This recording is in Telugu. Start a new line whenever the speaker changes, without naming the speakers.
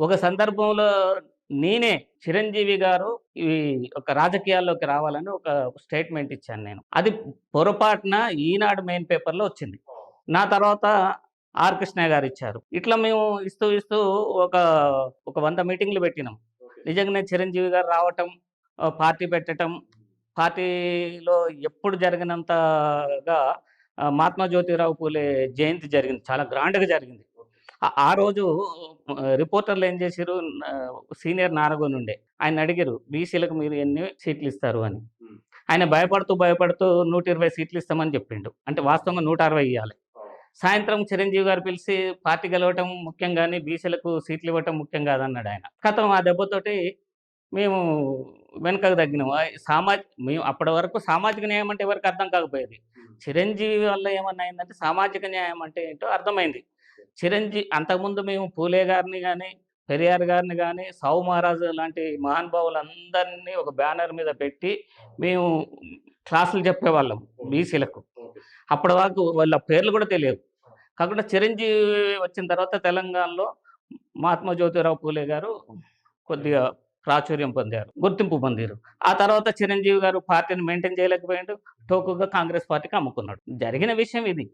ఒక సందర్భంలో నేనే చిరంజీవి గారు ఈ ఒక రాజకీయాల్లోకి రావాలని ఒక స్టేట్మెంట్ ఇచ్చాను నేను. అది పొరపాటున ఈనాడు మెయిన్ పేపర్లో వచ్చింది. నా తర్వాత ఆర్ కృష్ణ గారు ఇచ్చారు. ఇట్లా మేము ఇస్తూ ఇస్తూ ఒక ఒక వంద మీటింగ్లు పెట్టినాం. నిజంగానే చిరంజీవి గారు రావటం పార్టీ పెట్టటం పార్టీలో ఎప్పుడు జరిగినంతగా మహాత్మా జ్యోతిరావు పూలే జయంతి జరిగింది. చాలా గ్రాండ్గా జరిగింది. ఆ- రోజు రిపోర్టర్లు ఏం చేశారు సీనియర్ నారగోని ఉండే. ఆయన అడిగారు బీసీలకు మీరు ఎన్ని సీట్లు ఇస్తారు అని. ఆయన భయపడుతూ భయపడుతూ నూట ఇరవై సీట్లు ఇస్తామని చెప్పిండు. అంటే వాస్తవంగా నూట అరవై ఇవ్వాలి సాయంత్రం చిరంజీవి గారు పిలిచి పార్టీ గెలవటం ముఖ్యం కానీ బీసీలకు సీట్లు ఇవ్వటం ముఖ్యం కాదన్నాడు ఆయన. కథం ఆ దెబ్బతోటి మేము వెనుకకు తగ్గినాం. ఆ సామాజ మేము అప్పటి వరకు సామాజిక న్యాయం అంటే ఎవరికి అర్థం కాకపోయేది. చిరంజీవి వల్ల ఏమన్నా అయిందంటే సామాజిక న్యాయం అంటే ఏంటో అర్థమైంది. చిరంజీవి అంతకుముందు మేము పూలే గారిని కానీ పెరియార్ గారిని కానీ సావు మహారాజు లాంటి మహానుభావులందరినీ ఒక బ్యానర్ మీద పెట్టి మేము క్లాసులు చెప్పేవాళ్ళం బీసీలకు. అప్పటి వరకు వాళ్ళ పేర్లు కూడా తెలియదు కాకుండా చిరంజీవి వచ్చిన తర్వాత తెలంగాణలో మహాత్మా జ్యోతిరావు పూలే గారు కొద్దిగా ప్రాచుర్యం పొందారు గుర్తింపు పొందారు. ఆ తర్వాత చిరంజీవి గారు పార్టీని మెయింటైన్ చేయలేకపోయాడు టోకుగా కాంగ్రెస్ పార్టీకి అమ్ముకున్నాడు. జరిగిన విషయం ఇది.